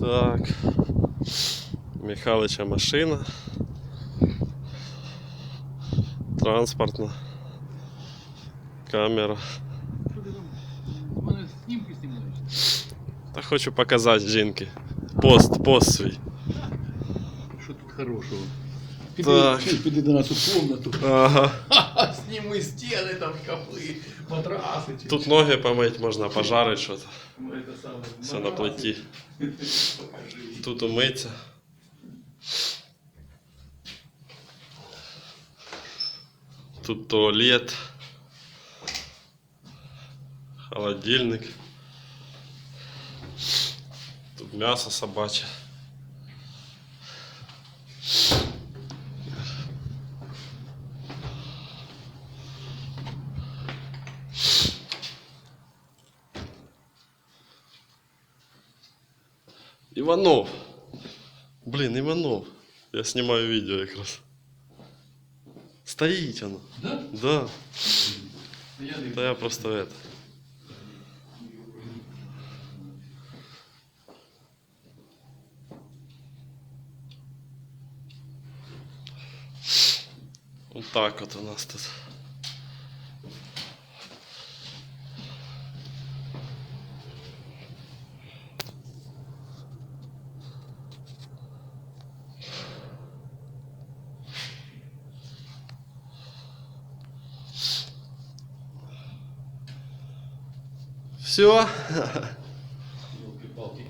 Так. Михалича машина. Транспортна. Камера. Що ти там? У мене знімки знімаєш. Та хочу показати жінки. Пост, пост свій. Що тут хорошого? Так. Піди, піди до нас у комнату. Ага. Ха-ха, Сніми стіни, там шкафи, матраси. чи Тут що. ноги помить, можна пожарити щось. Ну, это саме, Все на матраси. плиті. Покажи. Тут умиться. Тут туалет. Холодильник. Тут м'ясо собаче. Иванов. Блин, Иванов. Я снимаю видео якраз. Стоїть воно. Да? Да. Я не Та я просто это. Вот так вот у нас тут. Все.